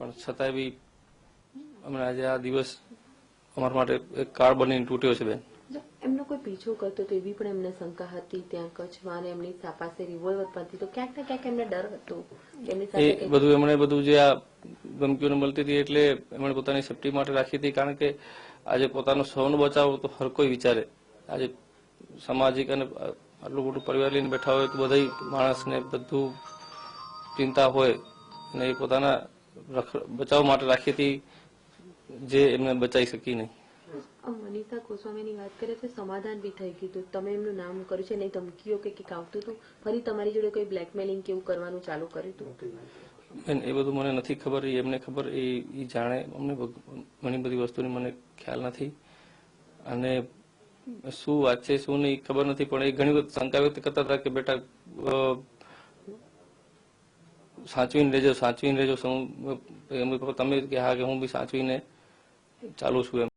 પણ છતાંય બી હમણાં આજે આ દિવસ અમારા માટે એક કાળ બનીને તૂટ્યો છે બેન. એમનો કોઈ પીછો કરતો તો એવી પણ એમને શંકા હતી ત્યાં કચ્છમાં એમની પાસે રિવોલ્વર પણ હતી તો ક્યાંક ને ક્યાંક એમને ડર હતો. એ બધું એમણે બધું જે આ ધમકીઓને મળતી હતી એટલે એમણે પોતાની સેફટી માટે રાખી હતી કારણ કે આજે પોતાનો સૌનો બચાવ તો હર કોઈ વિચારે. આજે સામાજિક અને આટલું મોટું પરિવાર લઈને બેઠા હોય તો બધા માણસને બધું ચિંતા હોય અને એ પોતાના બચાવ માટે રાખી હતી જે એમને બચાવી શકી નહીં. મનીષા ગોસ્વામીની વાત કરે છે સમાધાન બી થઈ ગયું તમે એમનું નામ કર્યું છે નહીં ધમકીઓ કે કંઈક આવતું હતું? ફરી તમારી જોડે કોઈ બ્લેકમેલિંગ કેવું કરવાનું ચાલુ કર્યું હતું? બેન એ બધું મને નથી ખબર એમને ખબર એ જાણે અમને ઘણી બધી વસ્તુની મને ખ્યાલ નથી. અને શું વાત છે શું નહીં ખબર નથી પણ એ ઘણી વખત શંકા વ્યક્ત કરતા હતા કે બેટા સાચવીને રહેજો સાચવીને રહેજો શું તમે કે હા કે હું બી સાચવીને ચાલુ છું એમ.